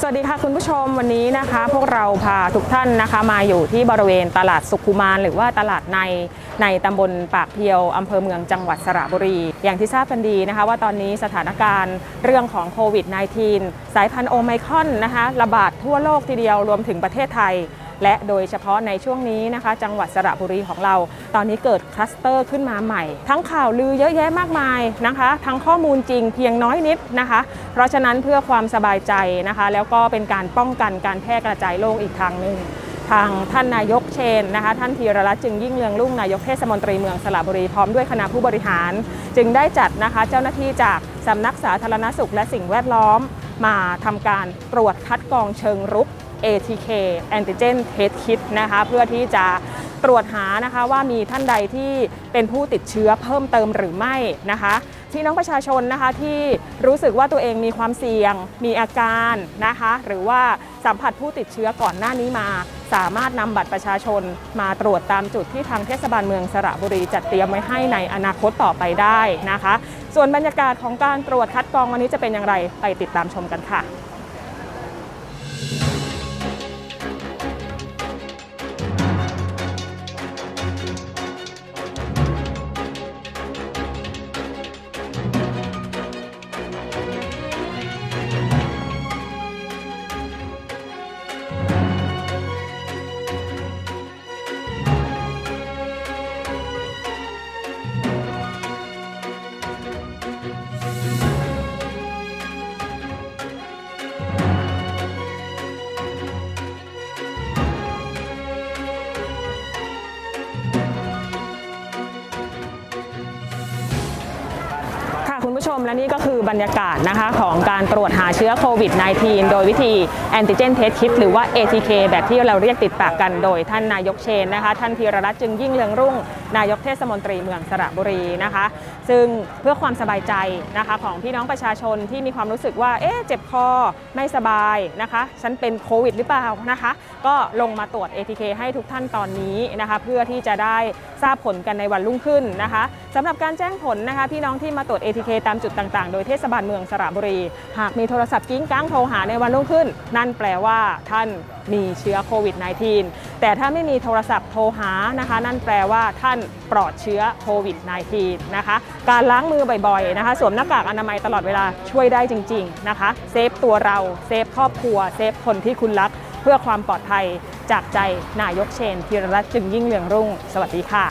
สวัสดีค่ะคุณผู้ชมวันนี้นะคะ พวกเราพาทุกท่านนะคะมาอยู่ที่บริเวณตลาดสุขุมาน หรือว่าตลาดในในตำบลปากเพียวอำเภอเมืองจังหวัดสระบุรี อย่างที่ทราบกันดีนะคะ ว่าตอนนี้สถานการณ์เรื่องของโควิด -19 สายพันธุ์โอไมครอนนะคะระบาดทั่วโลกทีเดียวรวมถึงประเทศไทย และโดยเฉพาะในช่วงนี้นะคะ จังหวัดสระบุรีของเรา ตอนนี้เกิดคลัสเตอร์ขึ้นมาใหม่ ทั้งข่าวลือเยอะแยะมากมายนะคะ ทั้งข้อมูลจริงเพียงน้อยนิดนะคะ เพราะฉะนั้นเพื่อความสบายใจนะคะ แล้วก็เป็นการป้องกันการแพร่กระจายโรคอีกทางหนึ่งทางท่านนายกเชนนะคะ ท่านธีรรัตน์จึงยิ่งเลืองรุ่งนายกเทศมนตรีเมืองสระบุรีพร้อมด้วยคณะผู้บริหาร จึงได้จัดนะคะ เจ้าหน้าที่จากสำนักสาธารณสุขและสิ่งแวดล้อม มาทำการตรวจคัดกรองเชิงรุก ATK Antigen Test Kit นะคะเพื่อที่จะตรวจหานะคะว่ามีท่านใดที่เป็นผู้ติดเชื้อเพิ่มเติมหรือไม่นะคะที่น้องประชาชนนะคะที่รู้สึกว่าตัวเองมีความเสี่ยง มีอาการนะคะหรือว่าสัมผัสผู้ติดเชื้อก่อนหน้านี้มา สามารถนำบัตรประชาชนมาตรวจตามจุดที่ทางเทศบาลเมืองสระบุรีจัดเตรียมไว้ให้ในอนาคตต่อไปได้นะคะ ส่วนบรรยากาศของการตรวจคัดกรองวันนี้จะเป็นอย่างไรไปติดตามชมกันค่ะ คุณผู้ชมและนี่ก็คือบรรยากาศนะคะของการตรวจหาเชื้อโควิด -19 โดยวิธี Antigen Test Kit หรือว่า ATK แบบที่เราเรียกติดปากกันโดยท่านนายกเชนนะคะ ท่านธีรรัตน์จึงยิ่งเลืองรุ่ง นายกเทศมนตรีเมืองสระบุรีนะคะ ซึ่งเพื่อความสบายใจนะคะของพี่น้องประชาชนที่มีความรู้สึกว่าเอ๊ะเจ็บคอไม่สบายนะคะ ฉันเป็นโควิดหรือเปล่านะคะ ก็ลงมาตรวจ ATK ให้ทุกท่านตอนนี้นะคะ เพื่อที่จะได้ทราบผลกันในวันรุ่งขึ้นนะคะ สำหรับการแจ้งผลนะคะพี่น้องที่มาตรวจ ATK ตามจุดต่างๆ โดยเทศบาลเมืองสระบุรี หากมีโทรศัพท์กิ้งก้างโทรหาในวันรุ่งขึ้น นั่นแปลว่าท่านมีเชื้อโควิด -19 แต่ถ้าไม่มีโทรศัพท์โทรหานะคะ นั่นแปลว่าท่านปลอดเชื้อโควิด -19 นะคะ การล้างมือบ่อยๆนะคะ สวมหน้ากากอนามัยตลอดเวลาช่วยได้จริง ๆนะคะ เซฟตัวเราเซฟครอบครัว เซฟคนที่คุณรัก เพื่อความปลอดภัยจากใจนายกเชนธีรรัตน์จึงยิ่งเรืองรุ่ง สวัสดีค่ะ